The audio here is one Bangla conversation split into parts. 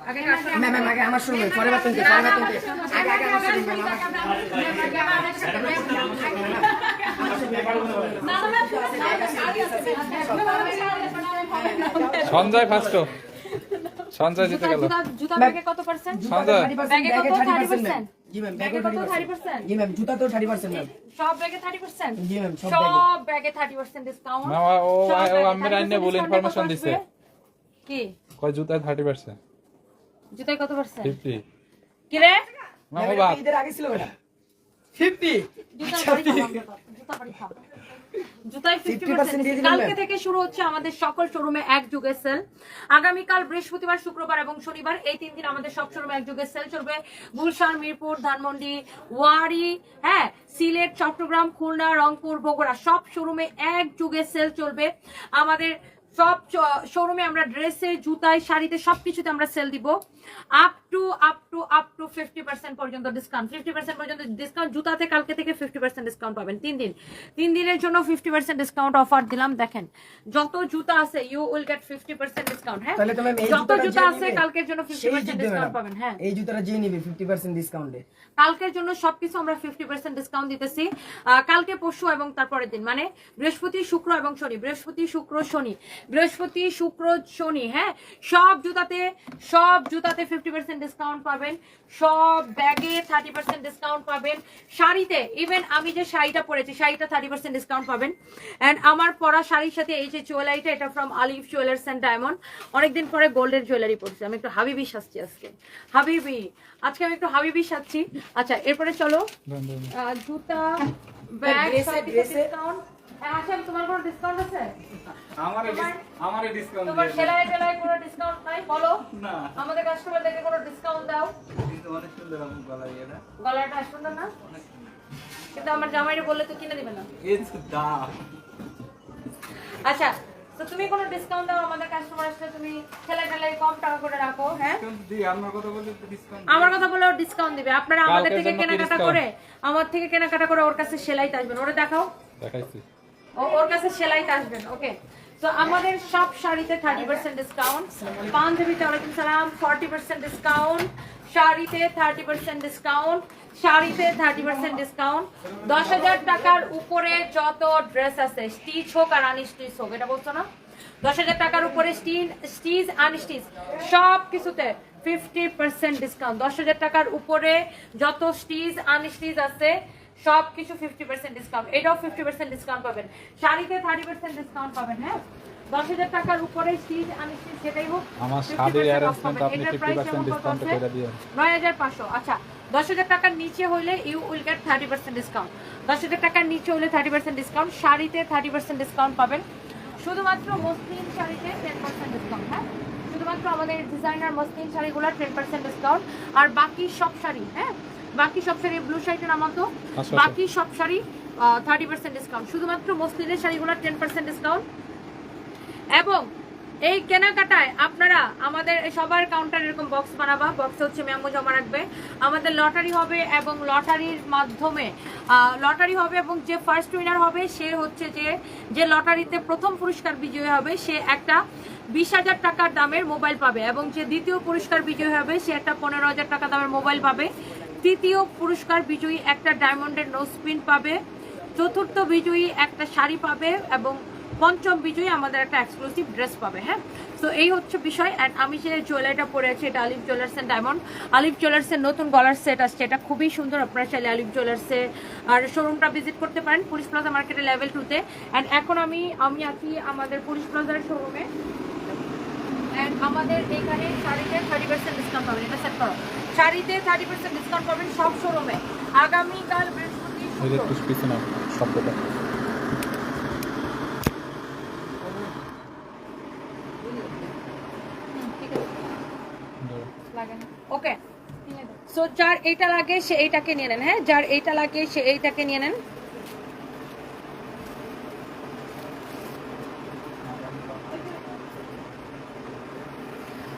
আগে কার সাথে? ম্যাম ম্যাম আগে আমার শুনবে পরে বাতুন পরে বাতুন আগে আগে আমার শুনবে সঞ্জয় ফার্স্ট সঞ্জয় জিতে গেল। জুতা জুতা ব্যাগে কত পার্সেন্ট সঞ্জয়। ব্যাগে কত 30% জি ম্যাম ব্যাগে কত 30% 30% জি ম্যাম জুতা তো 30% ম্যাম। সব ব্যাগে 30% জি ম্যাম সব ব্যাগে। 30% ডিসকাউন্ট ও- আম্মের আইনে ভুল information দিছে। কি? কয় জুতায় থার্টি পার্সেন্ট জুতায় কত পার্সেন্ট ফিফটি। কি রে? ঈদের আগে ছিল এটা 50 জুতার বাড়ি খাও, জুতা বাড়ি খাও। জুতায় 50% দিয়ে 50% দিবেন। কালকে থেকে শুরু হচ্ছে আমাদের সকল শোরুমে এক সেল আগামীকাল বৃহস্পতিবার শুক্রবার এবং শনিবার এই তিন দিন আমাদের সব শোরুমে এক সেল চলবে। গুলশান মিরপুর ধানমন্ডি ওয়ারি হ্যাঁ সিলেট চট্টগ্রাম খুলনা রংপুর বগুড়া সব শোরুমে এক যুগের সেল চলবে। আমাদের সব শোরুমে আমরা ড্রেসে জুতায় শাড়িতে সবকিছুতে আমরা সেল দিব। Up to up to up to fifty percent পর্যন্ত ডিসকাউন্ট ফিফটি পার্সেন্ট পর্যন্ত ডিসকাউন্ট জুতাতে কালকে থেকে ফিফটি পার্সেন্ট ডিসকাউন্ট পাবেন। তিন দিন। তিন দিনের জন্য ফিফটি পার্সেন্ট ডিসকাউন্ট অফার দিলাম। দেখেন যত জুতা আছে you will get fifty percent discount হ্যাঁ? যত জুতা আছে কালকের জন্য ফিফটি পার্সেন্ট ডিসকাউন্ট পাবেন হ্যাঁ। এই জুতাটা যে নিবে 50% ডিসকাউন্টে কালকের জন্য সবকিছু আমরা ফিফটি পার্সেন্ট ডিসকাউন্ট দিতেছি। কালকে পরশু এবং তারপরের দিন মানে বৃহস্পতি শুক্র এবং শনি। বৃহস্পতি শুক্র শনি। বৃহস্পতি শুক্র শনি হ্যাঁ? সব জুতাতে সব জুতাতে ফিফটি পার্সেন্ট ডিসকাউন্ট পাবেন সব ব্যাগে থার্টি পার্সেন্ট ডিসকাউন্ট পাবেন। শাড়িতে ইভেন আমি যে শাড়িটা পরেছি শাড়িটা থার্টি পার্সেন্ট ডিসকাউন্ট পাবেন। অ্যান্ড আমার পরা শাড়ির সাথে এই যে জুয়েলারিটা এটা from Alif jewellers and diamond অনেকদিন পরে গোল্ডের জুয়েলারি পরছি। আমি একটু হাবিবি সাজছি আজকে। হাবিবি আজকে আমি একটু হাবিবি সাজছি। আচ্ছা এরপরে চলো আহ, জুতা ব্যাগ। ডিসকাউন্ট আচ্ছা তোমার কোনো ডিসকাউন্ট আছে? আমার আমার ডিসকাউন্ট তোমার সেলাই টেলাই কোনো ডিসকাউন্ট নাই বলো। না। আমাদের কাস্টমারদেরকে কোনো ডিসকাউন্ট দাও। অনেক সুন্দর আমার গলায় এটা গলাটা সুন্দর না? কিন্তু আমার জামাইরে বললে তো কিনে দিবে না। এই তো দাম। আচ্ছা তো তুমি কোনো ডিসকাউন্ট দাও আমাদের কাস্টমার আসলে তুমি সেলাই টেলাই কম টাকা করে রাখো হ্যাঁ? কিন্তু দি আমার কথা বলে তো ডিসকাউন্ট আমার কথা বলেও ডিসকাউন্ট দিবে। আপনারা আমাদের থেকে কেনাকাটা করে আমার থেকে কেনাকাটা করে ওর কাছে সেলাইতে আসবেন। ওরে দেখাও। দেখাইছি। ওর কাছে সেলাইতে আসবেন ওকে তো আমাদের সব শাড়িতে থার্টি পার্সেন্ট ডিসকাউন্ট পাঞ্জাবিতে ওয়ালাইকুম সালাম ফর্টি পার্সেন্ট ডিসকাউন্ট শাড়িতে থার্টি পার্সেন্ট ডিসকাউন্ট শাড়িতে থার্টি পার্সেন্ট ডিসকাউন্ট দশ হাজার টাকার উপরে যত ড্রেস আছে স্টিচ হোক আর আনস্টিচ হোক, এটা বলছো না? দশ হাজার টাকার উপরে স্টিচ স্টিচ আনস্টিচ সব কিছুতে ফিফটি পার্সেন্ট ডিসকাউন্ট দশ হাজার টাকার উপরে যত স্টিচ আনস্টিচ আছে সব কিছু ফিফটি পার্সেন্ট ডিসকাউন্ট এটাও ফিফটি পার্সেন্ট ডিসকাউন্ট পাবেন। শাড়িতে থার্টি পার্সেন্ট ডিসকাউন্ট পাবেন হ্যাঁ? দশ হাজার টাকার উপরে স্টিচ হোক আমার শাড়ির অ্যারেঞ্জমেন্ট আপনি ডিসকাউন্টে? করে আচ্ছা দশ হাজার টাকার নিচে হইলে you will get thirty percent discount দশ হাজার টাকার নিচে হলে থার্টি পার্সেন্ট ডিসকাউন্ট শাড়িতে থার্টি পার্সেন্ট ডিসকাউন্ট পাবেন। শুধুমাত্র মসলিন শাড়িতে টেন পার্সেন্ট ডিসকাউন্ট হ্যাঁ? শুধুমাত্র আমাদের ডিজাইনার মসলিন শাড়িগুলো টেন পার্সেন্ট ডিসকাউন্ট আর বাকি সব শাড়ি হ্যাঁ? বাকি সব শাড়ি ব্লু শাড়িটা নামাতো আচ্ছা। বাকি সব শাড়ি থার্টি পার্সেন্ট ডিসকাউন্ট শুধুমাত্র মসলিনের শাড়িগুলো টেন পার্সেন্ট ডিসকাউন্ট এবং এই কেনাকাটায় আপনারা আমাদের সবার কাউন্টার এরকম বক্স বানাবা। বক্স হচ্ছে মেমো জমা রাখবে। আমাদের লটারি হবে এবং লটারির মাধ্যমে লটারি হবে এবং যে ফার্স্ট উইনার হবে সে হচ্ছে যে যে লটারিতে প্রথম পুরস্কার বিজয়ী হবে সে একটা বিশ হাজার টাকার দামের মোবাইল পাবে। এবং যে দ্বিতীয় পুরস্কার বিজয়ী হবে সে একটা পনেরো হাজার টাকা দামের মোবাইল পাবে। তৃতীয় পুরস্কার বিজয়ী একটা ডায়মন্ডের নো স্পিন পাবে, চতুর্থ বিজয়ী একটা শাড়ি পাবে এবং পঞ্চম বিজয়ী আমাদের একটা এক্সক্লুসিভ ড্রেস পাবে হ্যাঁ? তো এই হচ্ছে বিষয় অ্যান্ড আমি যে জুয়েলারিটা পরে আছি, এটা আলিফ জুয়েলার্স অ্যান্ড ডায়মন্ড আলিফ জুয়েলার্সের নতুন গলার সেট আসছে, এটা খুবই সুন্দর, আপনারা চাইলে আলিফ জুয়েলার্সে আর শোরুমটা ভিজিট করতে পারেন পুলিশ প্লাজা মার্কেটের লেভেল টুতে অ্যান্ড এখন আমি আমি আছি আমাদের পুলিশ প্লাজার শোরুমে অ্যান্ড আমাদের এখানে শাড়িতে থার্টি পার্সেন্ট ডিসকাউন্ট পাবেন এটা সেট করো। শাড়িতে থার্টি পার্সেন্ট ডিসকাউন্ট পাবেন সব শোরুমে আগামীকাল বৃহস্পতি। শব্দটা। ঠিক আছে। ওকে সো যার এইটা লাগে সে এইটাকে নিয়ে নেন হ্যাঁ? যার এইটা লাগে সে এইটাকে নিয়ে নেন।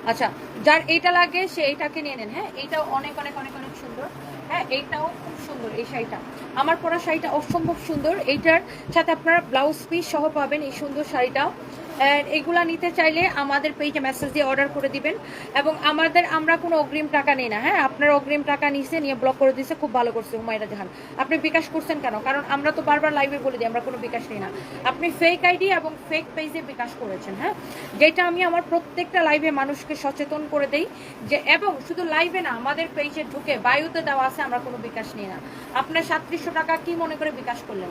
আচ্ছা যার এইটা লাগে, সে এইটাকে নিয়ে নেন হ্যাঁ? এইটাও অনেক অনেক অনেক অনেক সুন্দর হ্যাঁ? এইটাও খুব সুন্দর, এই শাড়িটা। আমার পরা শাড়িটা অসম্ভব সুন্দর। এইটার সাথে আপনারা ব্লাউজ পিস সহ পাবেন এই সুন্দর শাড়িটা And এগুলা নিতে চাইলে আমাদের পেজে মেসেজ দিয়ে অর্ডার করে দিবেন। এবং আমাদের, আমরা কোনো অগ্রিম টাকা নেই না হ্যাঁ? আপনার অগ্রিম টাকা নিছে, নিয়ে ব্লক করে দিয়েছে খুব ভালো করছে হুমায়রা জাহান। আপনি বিকাশ করছেন কেন? কারণ আমরা তো বারবার লাইভে বলে দিই, আমরা কোনো বিকাশ নেই না। আপনি ফেক আইডি এবং ফেক পেজে বিকাশ করেছেন হ্যাঁ? যেটা আমি আমার প্রত্যেকটা লাইভে মানুষকে সচেতন করে দেই যে, এবং শুধু লাইভে না, আমাদের পেজে ঢুকে বায়ুতে দেওয়া আছে, আমরা কোনো বিকাশ নিই না। আপনার সাতত্রিশশো টাকা কি মনে করে বিকাশ করলেন?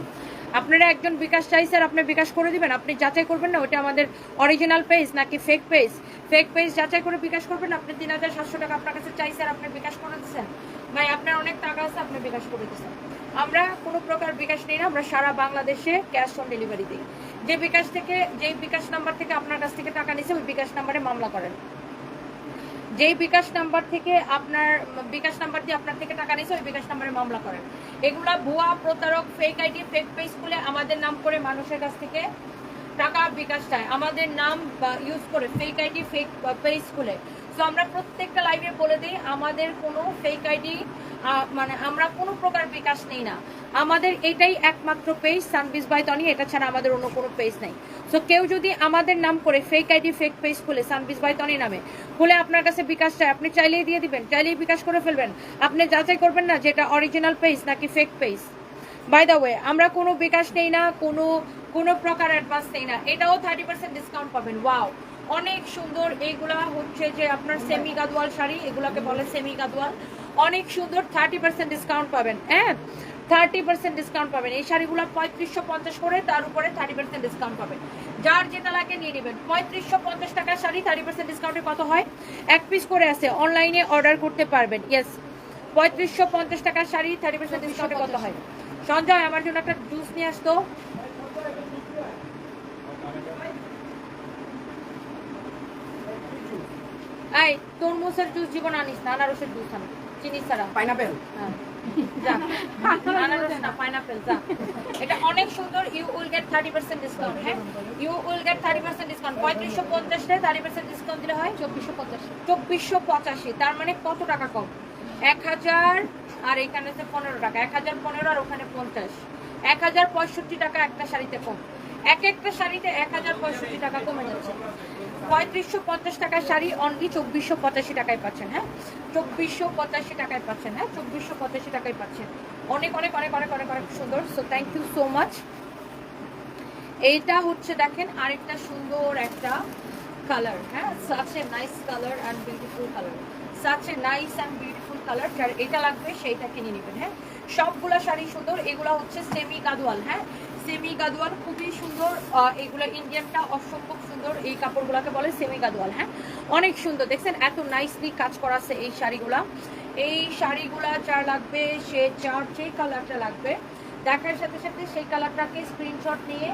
আপনারা একজন বিকাশ চাইছে আর আপনি বিকাশ করে দিবেন। আপনি যাচাই করবেন না ওটা আমাদের অরিজিনাল পেজ নাকি ফেক পেজ ফেক পেজ যাচাই করে বিকাশ করবেন। আপনি তিন হাজার সাতশো টাকা আপনার কাছে চাইছে আর আপনি বিকাশ করে দিচ্ছেন। ভাই, আপনার অনেক টাকা আছে, আপনি বিকাশ করে দিচ্ছেন। আমরা কোনো প্রকার বিকাশ নেই না, আমরা সারা বাংলাদেশে ক্যাশ অন ডেলিভারি দিই। যে বিকাশ থেকে, যে বিকাশ নাম্বার থেকে আপনার কাছ থেকে টাকা নিছে, ওই বিকাশ নাম্বারে মামলা করেন। যেই বিকাশ নাম্বার থেকে আপনার, বিকাশ নাম্বার দিয়ে আপনার থেকে টাকা নিয়েছে, ওই বিকাশ নাম্বারে মামলা করেন এগুলা ভুয়া, প্রতারক ফেক আইডি ফেক পেজ খুলে আমাদের নাম করে মানুষের কাছ থেকে টাকা বিকাশ চায়। আমাদের নাম ইউজ করে ফেক আইডি ফেক পেজ খুলে সো আমরা প্রত্যেকটা লাইভে বলে দিই, আমাদের কোনো ফেক আইডি মানে আমরা কোনো প্রকার বিকাশ নেই না। আমাদের এটাই একমাত্র পেজ সানবিস বাই তনি এটা ছাড়া আমাদের অন্য কোনো পেজ নেই। সো কেউ যদি আমাদের নাম করে ফেক আইডি ফেক পেজ খুলে সানবিস বাই তনি নামে খুলে আপনার কাছে বিকাশ চায়, আপনি চাইলেই দিয়ে দিবেন, চাইলেই বিকাশ করে ফেলবেন। আপনি যাচাই করবেন না যেটা অরিজিনাল পেজ নাকি fake page by the way আমরা কোনো বিকাশ নেই না, কোনো কোনো প্রকার অ্যাডভান্স নেই না। এটাও থার্টি পার্সেন্ট ডিসকাউন্ট পাবেন। ওয়াও অনেক সুন্দর এইগুলা হচ্ছে যে আপনার সেমি গাদোয়াল শাড়ি, এগুলাকে বলে সেমি গাদোয়াল অনেক সুন্দর থার্টি পার্সেন্ট ডিসকাউন্ট পাবেন। হ্যাঁ থার্টি পার্সেন্ট ডিসকাউন্ট পাবেন। এই শাড়িগুলো পঁয়ত্রিশশো পঞ্চাশ করে, তার উপরে থার্টি পার্সেন্ট ডিসকাউন্ট পাবেন। যার যেটা লাগে নিয়ে নেবেন। পঁয়ত্রিশশো পঞ্চাশ টাকার শাড়ি থার্টি পার্সেন্ট ডিসকাউন্টে কত হয়? এক পিস করে আছে। অনলাইনে অর্ডার করতে পারবেন। ইয়েস পঁয়ত্রিশশো পঞ্চাশ টাকার শাড়ি থার্টি পার্সেন্ট ডিসকাউন্টে কত হয়? সঞ্জয়, আমার জন্য একটা জুস নিয়ে আসতো। এই তরমুজের জুস জীবন আনিস না আনারসের জুস আন। চিনি ছাড়া। পাইনাপেল? হ্যাঁ। যা। আনারস না, pineapple, যা। এটা অনেক সুন্দর you will get thirty percent discount হ্যাঁ? You will get thirty percent discount পঁয়ত্রিশশো পঞ্চাশে থার্টি পার্সেন্ট ডিসকাউন্ট দিলে হয়? চব্বিশশো পঁচাশি। চব্বিশশো পঁচাশি তার মানে কত টাকা কম? এক হাজার আর এখানে হচ্ছে পনেরো টাকা এক হাজার পনেরো আর ওখানে পঞ্চাশ। এক হাজার পঁয়ষট্টি টাকা একটা শাড়িতে কম। এক একটা শাড়িতে এক হাজার পঁয়ষট্টি টাকা কমে যাচ্ছে। পঁয়ত্রিশশো পঞ্চাশ টাকার শাড়ি অনলি চব্বিশশো পঁচাশি টাকায় পাচ্ছেন হ্যাঁ? চব্বিশশো পঁচাশি টাকায় পাচ্ছেন হ্যাঁ? চব্বিশশো পঁচাশি টাকায় পাচ্ছেন। অনেক অনেক অনেক অনেক অনেক অনেক সুন্দর। So thank you so much এইটা হচ্ছে দেখেন আরেকটা সুন্দর একটা কালার হ্যাঁ? Such a nice colour and beautiful colour such a nice and beautiful colour যার এটা লাগবে সেইটা কিনে নেবেন হ্যাঁ? সবগুলা শাড়ি সুন্দর। এগুলা হচ্ছে সেমি গাদোয়াল হ্যাঁ? সেমি গাদোয়াল খুবই সুন্দর এগুলো ইন্ডিয়ানটা অসম্ভব সুন্দর, এই কাপড়গুলোকে বলে সেমি গাদোয়াল হ্যাঁ? অনেক সুন্দর, দেখছেন? এত নাইসলি কাজ করা আছে এই শাড়িগুলা। এই শাড়িগুলা যার লাগবে, সে যার যে কালারটা লাগবে, দেখার সাথে সাথে সেই কালারটাকে স্ক্রিনশট নিয়ে,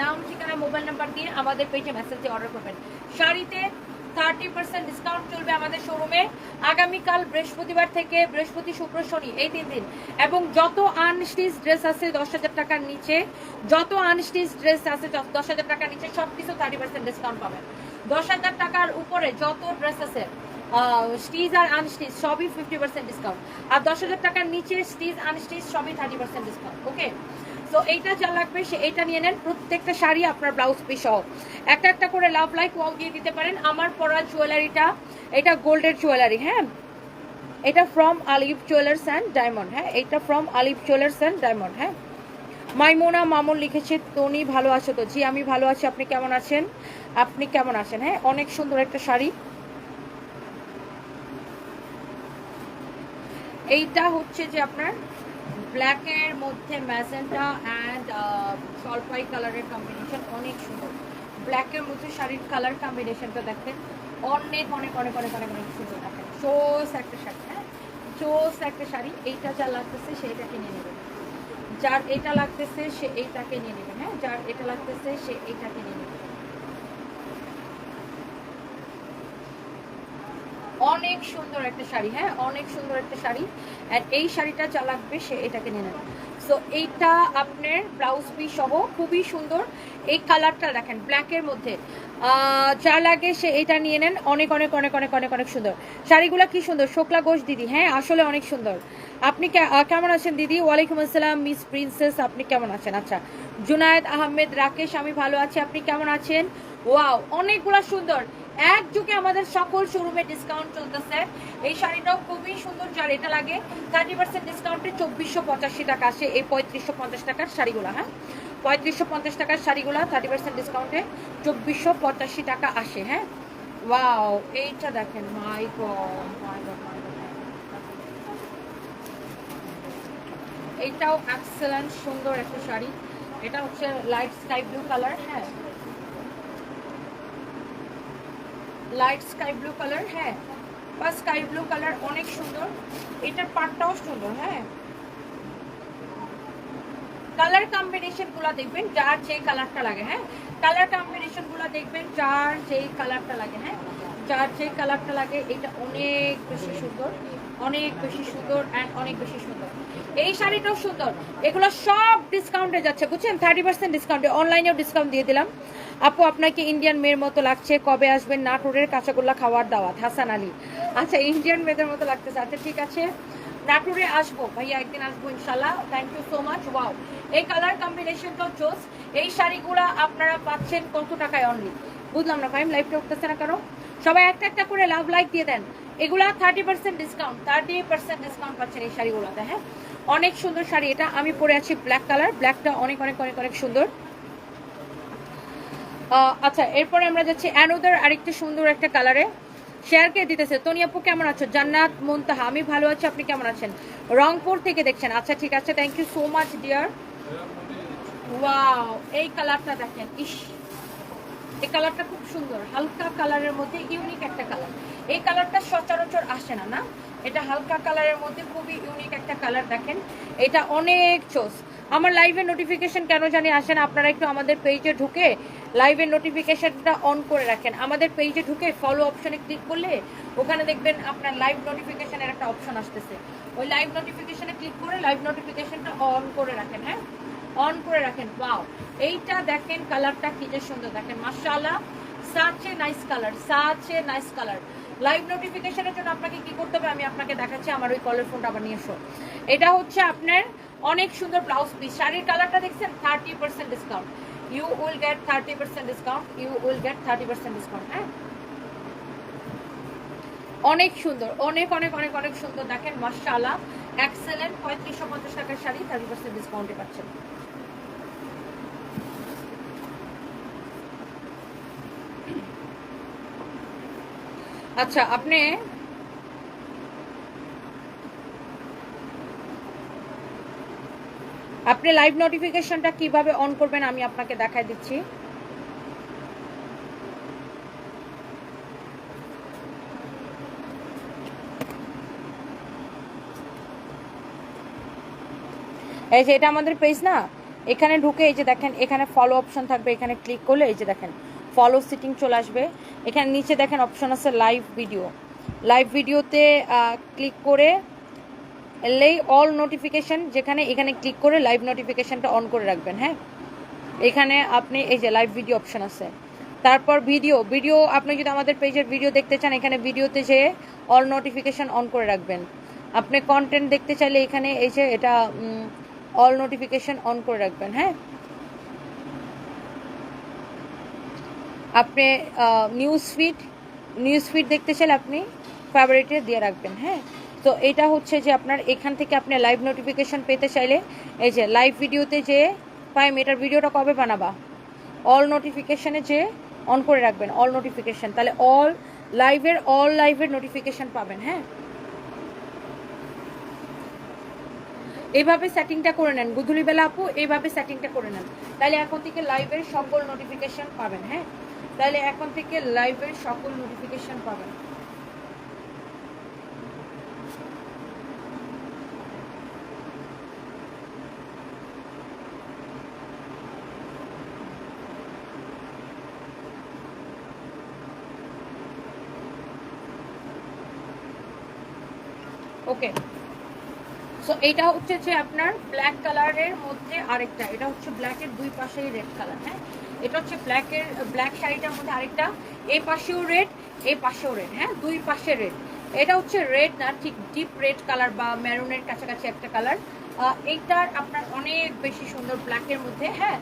নাম, ঠিকানা মোবাইল নাম্বার দিয়ে আমাদের পেজে মেসেজ অর্ডার করবেন। শাড়িতে থার্টি পার্সেন্ট ডিসকাউন্ট চলবে আমাদের শোরুমে আগামীকাল বৃহস্পতিবার থেকে বৃহস্পতি, শুক্র, শনি এই তিন দিন। এবং যত আনস্টিচ ড্রেস আছে দশ হাজার টাকার নিচে, যত আনস্টিচ ড্রেস আছে দশ হাজার টাকার নিচে সব কিছু থার্টি পার্সেন্ট ডিসকাউন্ট পাবেন। দশ হাজার টাকার উপরে যত ড্রেস আছে স্টিজ আর আনস্টিচ সবই ফিফটি পার্সেন্ট ডিসকাউন্ট আর দশ হাজার টাকার নিচে স্টিজ আনস্টিচ সবই থার্টি পার্সেন্ট ডিসকাউন্ট ওকে তো এইটা যা লাগবে, সে এইটা নিয়ে নেন। প্রত্যেকটা শাড়ি আপনার ব্লাউজ পিস সহ। একটা একটা করে লাভ লাইক ওয়াও দিয়ে দিতে পারেন। আমার পরা জুয়েলারিটা এটা গোল্ডের জুয়েলারি হ্যাঁ? এটা from Alif jewellers and diamond হ্যাঁ? এটা from Alif jewellers and diamond হ্যাঁ? মাইমোনা মামুন লিখেছে, তনি ভালো আছো তো? জি, আমি ভালো আছি। আপনি কেমন আছেন? আপনি কেমন আছেন? হ্যাঁ অনেক সুন্দর একটা শাড়ি। এইটা হচ্ছে যে আপনার ব্ল্যাকের মধ্যে ম্যাজেন্টা অ্যান্ড সলপাই কালারের কম্বিনেশন অনেক সুন্দর। ব্ল্যাকের মধ্যে শাড়ির কালার কম্বিনেশনটা দেখেন, অনেক অনেক অনেক অনেক অনেক অনেক সুন্দর দেখেন। চোস একটা শাড়ি হ্যাঁ? চোস একটা শাড়ি, এইটা যা লাগতেছে সেইটাকে নিয়ে নেবেন যার এটা লাগতেছে সে এইটাকে নিয়ে নেবেন হ্যাঁ? যার এটা লাগতেছে সে এইটাকে নিয়ে নেবেন অনেক সুন্দর একটা শাড়ি হ্যাঁ? অনেক সুন্দর একটা শাড়ি। আর এই শাড়িটা যা লাগবে সে এটাকে নিয়ে নেবে। সো এইটা আপনার ব্লাউজ পিস সহ খুবই সুন্দর। এই কালারটা দেখেন ব্ল্যাকের মধ্যে। যা লাগে সে এটা নিয়ে নেন। অনেক অনেক অনেক অনেক অনেক অনেক সুন্দর। শাড়িগুলো কি সুন্দর? শোকলা ঘোষ দিদি হ্যাঁ? আসলে অনেক সুন্দর। আপনি কেমন আছেন দিদি? ওয়ালাইকুম আসসালাম, মিস প্রিন্সেস, আপনি কেমন আছেন? আচ্ছা জুনায়েদ আহমেদ, রাকেশ, আমি ভালো আছি। আপনি কেমন আছেন? ওয়াও, অনেকগুলা সুন্দর। এক যুগে আমাদের সকল শোরুমে ডিসকাউন্ট চলতেছে। এই শাড়িটাও খুবই সুন্দর যার এটা লাগে। থার্টি পার্সেন্ট ডিসকাউন্টে চব্বিশশো পঁচাশি টাকা আসে এই পঁয়ত্রিশশো পঞ্চাশ টাকার শাড়িগুলো হ্যাঁ? পঁয়ত্রিশশো পঞ্চাশ টাকার শাড়িগুলো থার্টি পার্সেন্ট ডিসকাউন্টে চব্বিশশো পঁচাশি টাকা আসে হ্যাঁ? ওয়াও এইটা দেখেন মাই গড মাই গড মাই এইটাও এক্সেলেন্ট সুন্দর একটা শাড়ি। এটা হচ্ছে লাইট স্কাই ব্লু কালার হ্যাঁ? লাইট স্কাই ব্লু কালার হ্যাঁ বা স্কাই ব্লু কালার অনেক সুন্দর। এটার পাটটাও সুন্দর হ্যাঁ। কালার কম্বিনেশনগুলা দেখবেন, যার যে কালারটা লাগে হ্যাঁ। কালার কম্বিনেশনগুলা দেখবেন, যার যে কালারটা লাগে হ্যাঁ। যার যে কালারটা লাগে, এটা অনেক বেশি সুন্দর, অনেক বেশি সুন্দর অ্যান্ড অনেক বেশি সুন্দর। এই শাড়িটাও সুন্দর। এগুলো সব ডিসকাউন্টে যাচ্ছে, বুঝছেন? থার্টি পার্সেন্ট ডিসকাউন্টে অনলাইনেও ডিসকাউন্ট দিয়ে দিলাম। আপু, আপনাকে ইন্ডিয়ান মেয়ের মতো লাগছে। কবে আসবেন? নাটোরের কাঁচাগোল্লা খাওয়ার দাওয়াত। হাসান আলী। আচ্ছা ইন্ডিয়ান মেয়েদের মতো লাগতেছে। আচ্ছা ঠিক আছে। নাটোরে আসব। ভাইয়া, একদিন আসব ইনশাল্লাহ thank you so much wow এই কালার কম্বিনেশনটাও চোস। এই শাড়িগুলো আপনারা পাচ্ছেন কত টাকায় অনলি বুঝলাম না ফাইম লাইভটা উঠতেছে না কেন? সবাই একটা একটা করে লাভ লাইক দিয়ে দেন। এগুলা thirty percent discount thirty percent discount পাচ্ছেন এই শাড়িগুলোতে হ্যাঁ? অনেক সুন্দর শাড়ি এটা। আমি পরে আছি ব্ল্যাক কালার ব্ল্যাকটা অনেক অনেক অনেক অনেক সুন্দর। আচ্ছা এরপরে আমরা যাচ্ছি অ্যানোদার আরেকটি সুন্দর একটা কালারে শেয়ারকে দিতেছে। তনি আপু, কেমন আছো? জান্নাত, মুনতাহা, আমি ভালো আছি, আপনি কেমন আছেন? রংপুর থেকে দেখছেন। আচ্ছা ঠিক আছে thank you so much dear wow এই কালারটা দেখেন। ইস, এই কালারটা খুব সুন্দর। হালকা কালারের মধ্যে ইউনিক একটা কালার এই কালারটা সচরাচর আসে না না? এটা হালকা কালারের মধ্যে খুবই ইউনিক একটা কালার দেখেন। এটা অনেক চোস। আমার লাইভের নোটিফিকেশন কেন জানি আসেন আপনারা একটু আমাদের পেজে ঢুকে লাইভের নোটিফিকেশনটা অন করে রাখেন। আমাদের পেজে ঢুকে ফলো অপশনে ক্লিক করলে ওখানে দেখবেন আপনার লাইভ নোটিফিকেশনের একটা অপশন আসতেছে। ওই লাইভ নোটিফিকেশনে ক্লিক করে লাইভ নোটিফিকেশনটা অন করে রাখেন হ্যাঁ? অন করে রাখেন। ওয়াও এইটা দেখেন কালারটা কি যে সুন্দর দেখেন। মাশাআল্লাহ! Such a nice colour such a nice colour live নোটিফিকেশনের জন্য আপনাকে কি করতে হবে? আমি আপনাকে দেখাচ্ছি, আমার ওই কলের ফোনটা আবার নিয়ে এসো। এটা হচ্ছে আপনার অনেক সুন্দর ব্লাউজ পিস শাড়ির কালারটা দেখছেন? Thirty percent discount you will get thirty percent discount you will get thirty percent discount হ্যাঁ? অনেক সুন্দর, অনেক অনেক অনেক অনেক সুন্দর। দেখেন, মাশাআল্লাহ এক্সেলেন্ট পঁয়ত্রিশশো পঞ্চাশ টাকার শাড়ি থার্টি পার্সেন্ট ডিসকাউন্টে পাচ্ছেন। আচ্ছা আপনি আপনি লাইভ নোটিফিকেশনটা কীভাবে অন করবেন আমি আপনাকে দেখাই দিচ্ছি। এই যে এটা আমাদের পেজ না? এখানে ঢুকে এই যে দেখেন, এখানে ফলো অপশন থাকবে, এখানে ক্লিক করলে এই যে দেখেন ফলো সিটিং চলে আসবে। এখানে নিচে দেখেন অপশন আছে লাইভ ভিডিও লাইভ ভিডিওতে ক্লিক করে এলেই অল নোটিফিকেশন যেখানে, এখানে ক্লিক করে লাইভ নোটিফিকেশনটা অন করে রাখবেন হ্যাঁ? এখানে আপনি এই যে লাইভ ভিডিও অপশন আছে। তারপর ভিডিও ভিডিও আপনি যদি আমাদের পেজের ভিডিও দেখতে চান, এখানে ভিডিওতে যে অল নোটিফিকেশন অন করে রাখবেন। আপনি কন্টেন্ট দেখতে চাইলে এখানে এই যে এটা অল নোটিফিকেশন অন করে রাখবেন হ্যাঁ? আপনি নিউজ ফিড নিউজ ফিড দেখতে চাইলে আপনি ফেভারিটে দিয়ে রাখবেন হ্যাঁ? তো এটা হচ্ছে যে আপনার এখান থেকে আপনি লাইভ নোটিফিকেশন পেতে চাইলে এই যে লাইভ ভিডিওতে যে পাইম এটার ভিডিওটা কবে বানাবা? অল নোটিফিকেশানে যে অন করে রাখবেন অল নোটিফিকেশান তাহলে অল লাইভের অল লাইভের নোটিফিকেশান পাবেন হ্যাঁ? এইভাবে সেটিংটা করে নেন। গুধুলিবেলা আপু এইভাবে সেটিংটা করে নেন। তাহলে এখন থেকে লাইভের সকল নোটিফিকেশন পাবেন হ্যাঁ? তাহলে এখন থেকে লাইভের সকল নোটিফিকেশন পাবেন। ওকে সো এটা হচ্ছে যে আপনার ব্ল্যাক কালারের মধ্যে আরেকটা। এটা হচ্ছে ব্ল্যাকের দুই পাশেই রেড কালার হ্যাঁ? এটা হচ্ছে ব্ল্যাকের ব্ল্যাক শাড়িটার মধ্যে আরেকটা। এই পাশেও রেড এই পাশেও রেড হ্যাঁ? দুই পাশে রেড এটা হচ্ছে রেড না ঠিক ডিপ রেড কালার বা মেরুনের কাছাকাছি একটা কালার এইটার আপনার অনেক বেশি সুন্দর ব্ল্যাকের মধ্যে হ্যাঁ?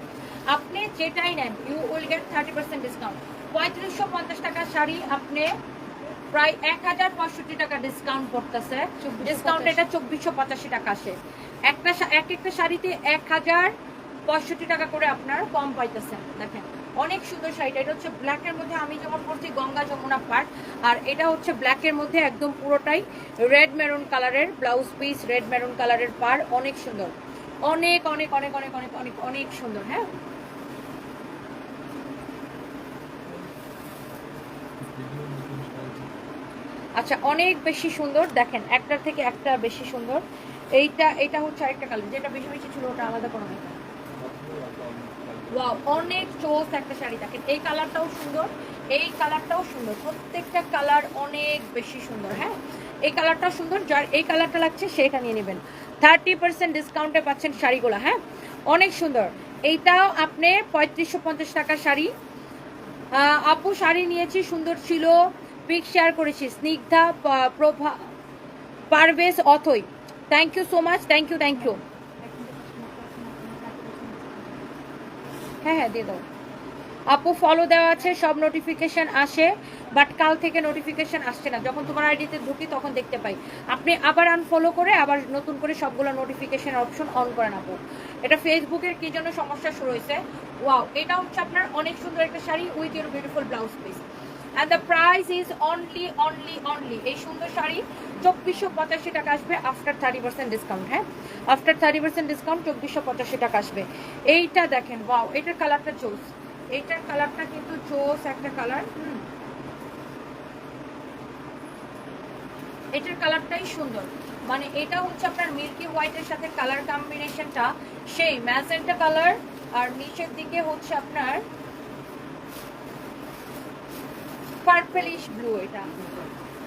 আপনি যেটাই নেন you will get thirty percent discount পঁয়ত্রিশশো পঞ্চাশ টাকা শাড়ি আপনি প্রায় এক হাজার পঁয়ষট্টি টাকা ডিসকাউন্ট করতেছে ডিসকাউন্ট এটা চব্বিশশো পঁচাশি টাকা আসে। একটা এক একটা শাড়িতে এক হাজার পঁয়ষট্টি টাকা করে আপনার কম পাইতেছেন। দেখেন, অনেক সুন্দর শাড়িটা। এটা হচ্ছে ব্ল্যাকের মধ্যে আমি যেমন পড়ছি গঙ্গা যমুনা পাট আর এটা হচ্ছে ব্ল্যাকের মধ্যে একদম পুরোটাই রেড মেরুন কালারের ব্লাউজ পিস, রেড মেরুন কালারের পার, অনেক সুন্দর। অনেক অনেক অনেক অনেক অনেক অনেক অনেক সুন্দর হ্যাঁ? আচ্ছা অনেক বেশি সুন্দর। দেখেন একটার থেকে একটা বেশি সুন্দর। এইটা, এটা হচ্ছে আরেকটা কালার, যেটা বেশি বেশি ছিল ওটা আলাদা কোনো ব্যাপার অনেক চোস একটা শাড়ি দেখেন। এই কালারটাও সুন্দর, এই কালারটাও সুন্দর। প্রত্যেকটা কালার অনেক বেশি সুন্দর হ্যাঁ? এই কালারটাও সুন্দর, যার এই কালারটা লাগছে সেটা নিয়ে নেবেন। থার্টি পার্সেন্ট ডিসকাউন্টে পাচ্ছেন শাড়িগুলো হ্যাঁ? অনেক সুন্দর। এইটাও আপনি পঁয়ত্রিশশো পঞ্চাশ টাকা শাড়ি। আপু শাড়ি নিয়েছি, সুন্দর ছিল। পিক শেয়ার করেছি, Snigdha Prabha, Parvez Athoi. Thank you so much thank you thank you হ্যাঁ হ্যাঁ দিয়ে দাও। আপু ফলো দেওয়া আছে, সব নোটিফিকেশন আসে বাট কাল থেকে নোটিফিকেশান আসছে না। যখন তোমার আইডিতে ঢুকি তখন দেখতে পাই। আপনি আবার আনফলো করে, আবার নতুন করে সবগুলো নোটিফিকেশান অপশন অন করেন আপু। এটা ফেসবুকের কী জন্য সমস্যা শুরু হয়েছে। ওয়াও এটা হচ্ছে আপনার অনেক সুন্দর একটা sari with your beautiful blouse piece and the price is only only only এই সুন্দর শাড়ি চব্বিশশো পঁচাশি টাকা আসবে আফটার থার্টি পার্সেন্ট ডিসকাউন্ট হ্যাঁ? আফটার থার্টি পার্সেন্ট ডিসকাউন্ট চব্বিশশো পঁচাশি টাকা আসবে। এইটা দেখেন ওয়াও এটার কালারটা চোস এইটার কালারটা কিন্তু চোস একটা কালার এটার কালারটাই সুন্দর। মানে এটা হচ্ছে আপনার মিল্কি হোয়াইটের সাথে কালার কম্বিনেশনটা সেই ম্যাজেন্টা কালার আর নিচের দিকে হচ্ছে আপনার পার্পলিশ ব্লু এটা।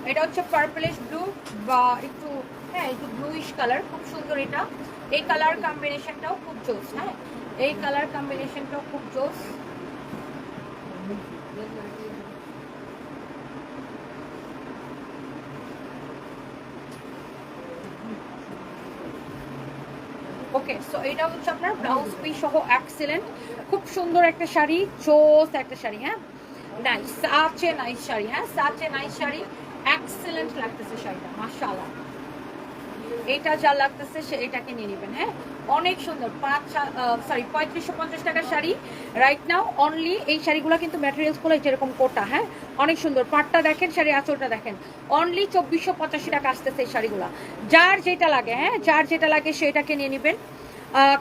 এটা হচ্ছে পার্পলিশ ব্লু বা একটু হ্যাঁ একটু ব্লুইশ কালার খুব সুন্দর এটা। এই কালার কম্বিনেশনটাও খুব জোস হ্যাঁ? এই কালার কম্বিনেশনটাও খুব জোস। ওকে সো এটা হচ্ছে আপনার ব্লাউজ পিস সহ এক্সেলেন্ট খুব সুন্দর একটা শাড়ি চোস একটা শাড়ি হ্যাঁ? নাইস সাচে নাইস শাড়ি হ্যাঁ? সাচে নাইস শাড়ি। এক্সেলেন্ট লাগতেছে শাড়িটা, মাশাআল্লাহ। এটা যা লাগতেছে সে এটাকে নিয়ে নেবেন হ্যাঁ? অনেক সুন্দর, পাঁচ সরি পঁয়ত্রিশশো পঞ্চাশ টাকার শাড়ি। রাইট নাও অনলি এই শাড়িগুলো কিন্তু ম্যাটেরিয়ালসগুলো যেরকম কোটা হ্যাঁ? অনেক সুন্দর, পাটটা দেখেন শাড়ি আঁচলটা দেখেন। অনলি চব্বিশশো পঁচাশি টাকা আসতেছে এই শাড়িগুলো। যার যেটা লাগে হ্যাঁ? যার যেটা লাগে সেটাকে নিয়ে নেবেন।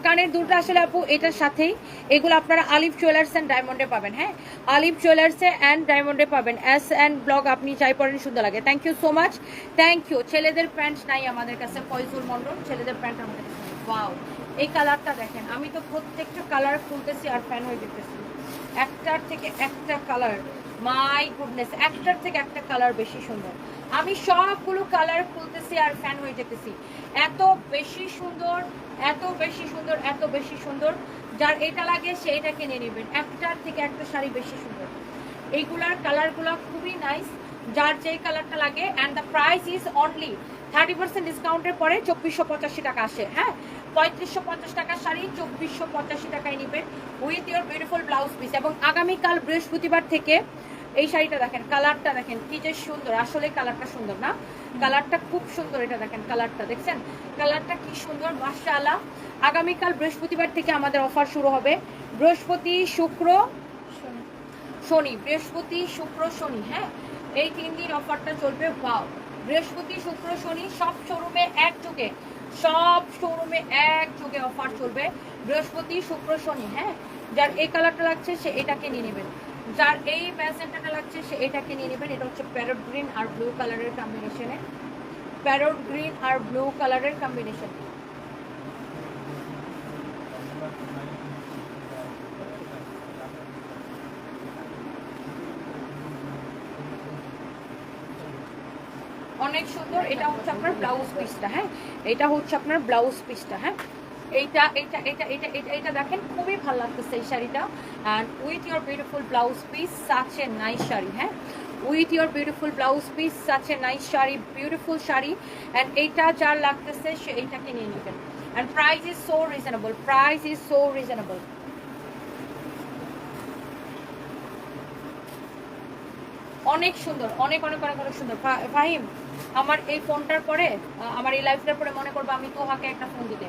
কানের দুলটা আসলে আপু এটার সাথেই। এগুলো আপনারা আলিফ জুয়েলার্স অ্যান্ড ডায়মন্ডে পাবেন হ্যাঁ? আলিফ জুয়েলার্সে অ্যান্ড ডায়মন্ডে পাবেন। এস অ্যান্ড ব্লগ আপনি চাই পড়েন, সুন্দর লাগে। Thank you so much thank you ছেলেদের প্যান্ট নাই আমাদের কাছে, ফয়জুল মন্ডল ছেলেদের প্যান্ট আমাদের কাছে এই কালারটা দেখেন, আমি তো প্রত্যেকটা কালার খুলতেছি আর ফ্যান হয়ে যেতেছি একটার থেকে একটা কালার মাই গুডনেস একটার থেকে একটা কালার বেশি সুন্দর। আমি সবগুলো কালার খুলতেছি আর ফ্যান হয়ে যেতেছি। এত বেশি সুন্দর, এত বেশি সুন্দর, এত বেশি সুন্দর। যার এটা লাগে সে এটাকে নিয়ে নেবেন। একটার থেকে একটা শাড়ি বেশি সুন্দর। এইগুলার কালারগুলো খুবই নাইস যার যেই কালারটা লাগে and the price is only thirty percent ডিসকাউন্টের পরে চব্বিশশো পঁচাশি টাকা আসে হ্যাঁ? পঁয়ত্রিশশো পঞ্চাশ টাকার শাড়ি, চব্বিশশো পঁচাশি টাকায় নেবেন। With your beautiful blouse piece এবং আগামীকাল বৃহস্পতিবার থেকে এই শাড়িটা দেখেন কালারটা দেখেন কি যে সুন্দর। আসলে কালারটা সুন্দর না? কালারটা খুব সুন্দর এটা দেখেন কালারটা দেখছেন? কালারটা কি সুন্দর মাশাআল্লাহ। আগামীকাল বৃহস্পতিবার থেকে আমাদের অফার শুরু হবে। বৃহস্পতি শুক্র শনি। বৃহস্পতি শুক্র শনি হ্যাঁ? এই তিন দিন অফারটা চলবে ওয়াও। বৃহস্পতি শুক্র শনি সব শোরুমে এক যুগে সব শোরুমে এক যুগে অফার চলবে। বৃহস্পতি শুক্র শনি হ্যাঁ? যার এই কালারটা লাগছে সে এটাকে নিয়ে নেবেন। যার এই ম্যাজেন্টাটা লাগছে, সে এটাকে নিয়ে নেবেন। এটা হচ্ছে প্যারট গ্রিন আর ব্লু কালারের কম্বিনেশনে প্যারট গ্রিন আর ব্লু কালারের কম্বিনেশন অনেক সুন্দর। এটা হচ্ছে আপনার ব্লাউজ পিসটা হ্যাঁ? এটা হচ্ছে আপনার ব্লাউজ পিসটা হ্যাঁ? এইটা এইটা এটা এটা এটা এটা দেখেন, খুবই ভালো লাগতেছে এই শাড়িটা। And with your beautiful blouse piece such a nice sari হ্যাঁ? With your beautiful blouse piece such a nice sari beautiful sari. And এইটা যার লাগতেছে, সে এইটাকে নিয়ে নেবেন and price is so reasonable price is so reasonable অনেক সুন্দর, অনেক অনেক অনেক অনেক সুন্দর। ফাহিম, আমার এই ফোনটার পরে আমার এই লাইফটার পরে মনে করব আমি তোহাকে একটা ফোন দিতে।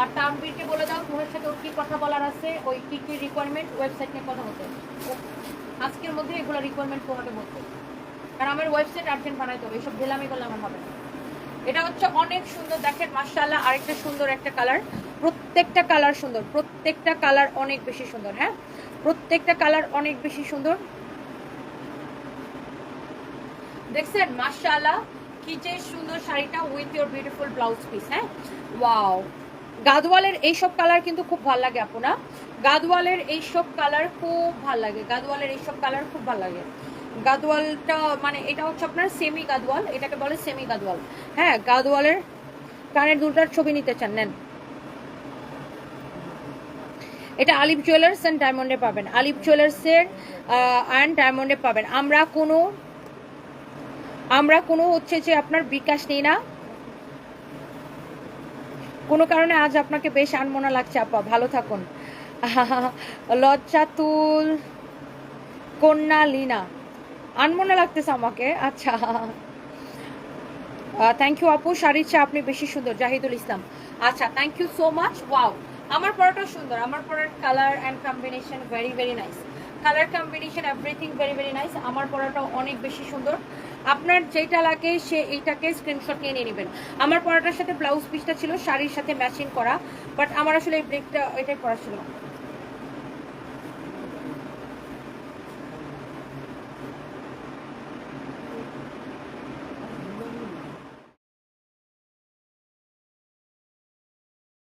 আর তানবীরকে বলে দাও, তোমার সাথে ওর কি কথা বলার আছে, ওই কি কি রিকোয়ারমেন্ট ওয়েবসাইট নিয়ে কথা বলতে। আজকের মধ্যে এগুলো রিকোয়ারমেন্ট তোমাকে বলতে কারণ আমার ওয়েবসাইট আর্জেন্ট বানাইতে হবে এইসব ঢেলামি করলে আমার হবে না। এটা হচ্ছে অনেক সুন্দর, দেখেন মার্শাল্লাহ আরেকটা সুন্দর একটা কালার প্রত্যেকটা কালার সুন্দর, প্রত্যেকটা কালার অনেক বেশি সুন্দর হ্যাঁ? প্রত্যেকটা কালার অনেক বেশি সুন্দর। দেখছেন? মার্শাল্লাহ কি যে সুন্দর শাড়িটা with your beautiful blouse piece হ্যাঁ? ওয়াও গাদওয়ালের এইসব কালার কিন্তু খুব ভালো লাগে আপনার গাদওয়ালের এইসব কালার খুব ভালো লাগে। গাদওয়ালের এইসব কালার খুব ভালো লাগে। গাদওয়ালটা মানে এটা হচ্ছে আপনার সেমি গাদওয়াল এটাকে বলে সেমি গাদওয়াল হ্যাঁ গাদওয়ালের কানের দুটার ছবি নিতে চান, নেন। এটা আলিফ জুয়েলার্স অ্যান্ড ডায়মন্ডে পাবেন। আলিফ জুয়েলার্সের অ্যান্ড ডায়মন্ডে পাবেন। আমরা কোনো আমরা কোনো হচ্ছে যে আপনার বিকাশ নেই না। কোনো কারণে আজ আপনাকে বেশ আনমনা লাগছে, আপা। ভালো থাকুন। লজ্জাতুল কন্যা লিনা। আনমনা লাগতেছে আমাকে। আচ্ছা। থ্যাংক ইউ আপু। শাড়ির চা আপনি বেশি সুন্দর। জাহিদুল ইসলাম। আচ্ছা thank you so much wow আমার পড়াটা সুন্দর। আমার পড়ার colour and combination very very nice colour combination everything very very nice আমার পড়াটাও অনেক বেশি সুন্দর। আপনার যেটা লাগে সে এইটাকে স্ক্রিনশট নিয়ে নিয়ে নেবেন। আমার পরাটার সাথে ব্লাউজ পিসটা ছিল, শাড়ির সাথে ম্যাচিং করা বাট আমার আসলে এই ব্রেকটা এটাই পরা ছিল।